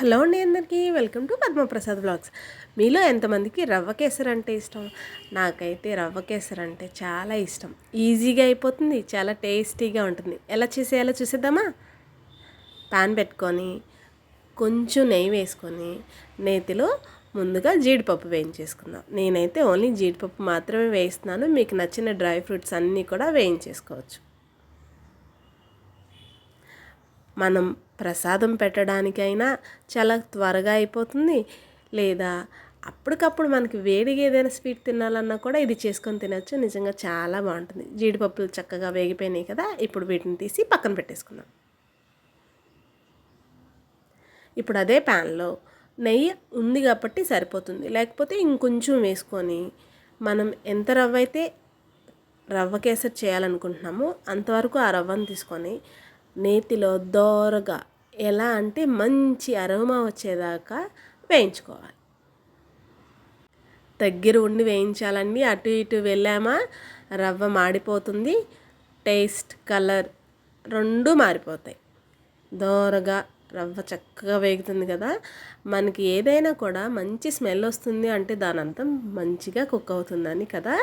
Hello అండి అందరికీ. Welcome to Padma Prasad blogs మీలో ఎంతమందికి రవ్వ కేసరి అంటే ఇష్టం? నాకైతే రవ్వ కేసరి అంటే చాలా ఇష్టం. ఈజీగా అయిపోతుంది చాలా టేస్టీగా ఉంటుంది. ఎలా చేసేయాలో చూసేద్దామా? పాన్ పెట్టుకొని కొంచెం నెయ్యి వేసుకొని నేతిలో ముందుగా జీడిపప్పు వేయించేసుకుందాం. నేనైతే ఓన్లీ జీడిపప్పు మాత్రమే వేయిస్తున్నాను. మీకు నచ్చిన డ్రై ఫ్రూట్స్ అన్నీ కూడా వేయించేసుకోవచ్చు. మనం ప్రసాదం పెట్టడానికైనా చాలా త్వరగా అయిపోతుంది. లేదా అప్పటికప్పుడు మనకి వేడిగా ఏదైనా స్వీట్ తినాలన్నా కూడా ఇది చేసుకొని తినచ్చు. నిజంగా చాలా బాగుంటుంది. జీడిపప్పులు చక్కగా వేగిపోయినాయి కదా ఇప్పుడు వీటిని తీసి పక్కన పెట్టేసుకుందాం. ఇప్పుడు అదే ప్యాన్లో నెయ్యి ఉంది కాబట్టి సరిపోతుంది. లేకపోతే ఇంకొంచెం వేసుకొని మనం ఎంత రవ్వ అయితే రవ్వ కేసరి చేయాలనుకుంటున్నామో అంతవరకు ఆ రవ్వను తీసుకొని నేతిలో దోరగా ఎలా అంటే మంచి అరోమా వచ్చేదాకా వేయించుకోవాలి. దగ్గర ఉండి వేయించాలండి. అటు ఇటు వెళ్ళామా రవ్వ మాడిపోతుంది టేస్ట్ కలర్ రెండు మారిపోతాయి. దోరగా రవ్వ చక్కగా వేగుతుంది కదా మనకి ఏదైనా కూడా మంచి స్మెల్ వస్తుంది అంటే దాని అంతా మంచిగా కుక్ అవుతుందని కదా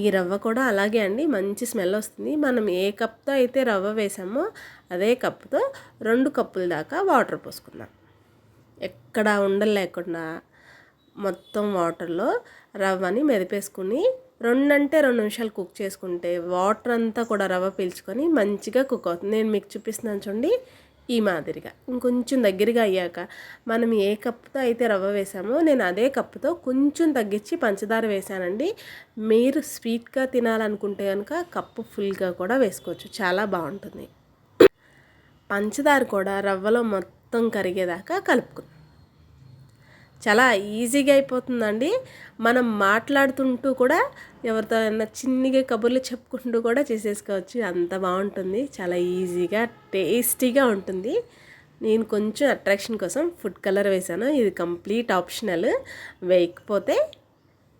ఈ రవ్వ కూడా అలాగే అండి మంచి స్మెల్ వస్తుంది. మనం ఏ కప్తో అయితే రవ్వ వేసామో అదే కప్పుతో రెండు కప్పుల దాకా వాటర్ పోసుకుందాం. ఎక్కడ ఉండలేకుండా మొత్తం వాటర్లో రవ్వని మెదిపేసుకుని రెండంటే రెండు నిమిషాలు కుక్ చేసుకుంటే వాటర్ అంతా కూడా రవ్వ పీల్చుకొని మంచిగా కుక్ అవుతుంది. నేను మీకు చూపిస్తున్నాను చూడండి ఈ మాదిరిగా. ఇంకొంచెం దగ్గరగా అయ్యాక మనం ఏ కప్పుతో అయితే రవ్వ వేసామో నేను అదే కప్పుతో కొంచెం తగ్గించి పంచదార వేసానండి. మీరు స్వీట్గా తినాలనుకుంటే కనుక కప్పు ఫుల్గా కూడా వేసుకోవచ్చు. చాలా బాగుంటుంది. పంచదార కూడా రవ్వలో మొత్తం కరిగేదాకా కలుపుకుందాం. చాలా ఈజీగా అయిపోతుందండి. మనం మాట్లాడుతుంటూ కూడా ఎవరితో అయినా చిన్నగా కబుర్లు చెప్పుకుంటూ కూడా చేసేసుకోవచ్చు. అంత బాగుంటుంది. చాలా ఈజీగా టేస్టీగా ఉంటుంది. నేను కొంచెం అట్రాక్షన్ కోసం ఫుడ్ కలర్ వేసాను ఇది కంప్లీట్ ఆప్షనల్. వేయకపోతే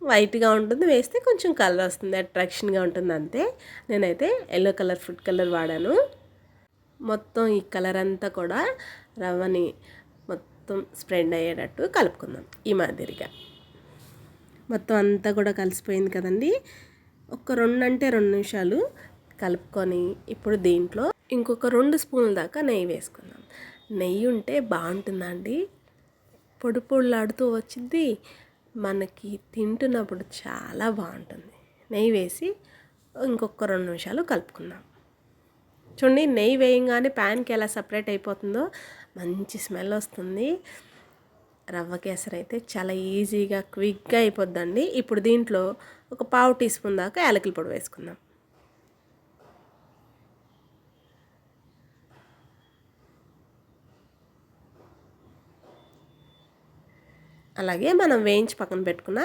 వైట్గా ఉంటుంది. వేస్తే కొంచెం కలర్ వస్తుంది. అట్రాక్షన్గా ఉంటుంది అంతే. నేనైతే ఎల్లో కలర్ ఫుడ్ కలర్ వాడాను. మొత్తం ఈ కలర్ అంతా కూడా రవ్వని మొత్తం స్ప్రెడ్ అయ్యేటట్టు కలుపుకుందాం ఈ మాదిరిగా. మొత్తం అంతా కూడా కలిసిపోయింది కదండి. ఒక రెండు అంటే రెండు నిమిషాలు కలుపుకొని ఇప్పుడు దీంట్లో ఇంకొక రెండు స్పూన్ల దాకా నెయ్యి వేసుకుందాం. నెయ్యి ఉంటే బాగుంటుందండి పొడి పొడులాడుతూ వచ్చింది మనకి తింటున్నప్పుడు చాలా బాగుంటుంది. నెయ్యి వేసి ఇంకొక రెండు నిమిషాలు కలుపుకుందాం. చూడండి నెయ్యి వేయంగానే ప్యాన్కి ఎలా సపరేట్ అయిపోతుందో మంచి స్మెల్ వస్తుంది. రవ్వ కేసరి అయితే చాలా ఈజీగా క్విక్గా అయిపోద్దండి. ఇప్పుడు దీంట్లో ఒక పావు టీ స్పూన్ దాకా యాలకుల పొడి వేసుకుందాం. అలాగే మనం వేయించి పక్కన పెట్టుకున్న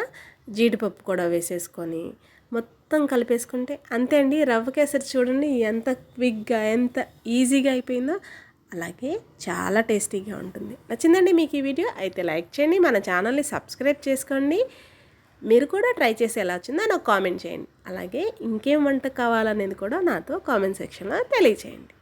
జీడిపప్పు కూడా వేసేసుకొని మొత్తం కలిపేసుకుంటే అంతే అండి. రవ్వ కేసరి చూడండి ఎంత క్విక్గా ఎంత ఈజీగా అయిపోయిందో అలాగే చాలా టేస్టీగా ఉంటుంది. నచ్చిందండి మీకు ఈ వీడియో? అయితే లైక్ చేయండి మన ఛానల్ని సబ్స్క్రైబ్ చేసుకోండి. మీరు కూడా ట్రై చేసి ఎలా వచ్చిందో నాకు కామెంట్ చేయండి. అలాగే ఇంకేం వంట కావాలనేది కూడా నాతో కామెంట్ సెక్షన్లో తెలియచేయండి.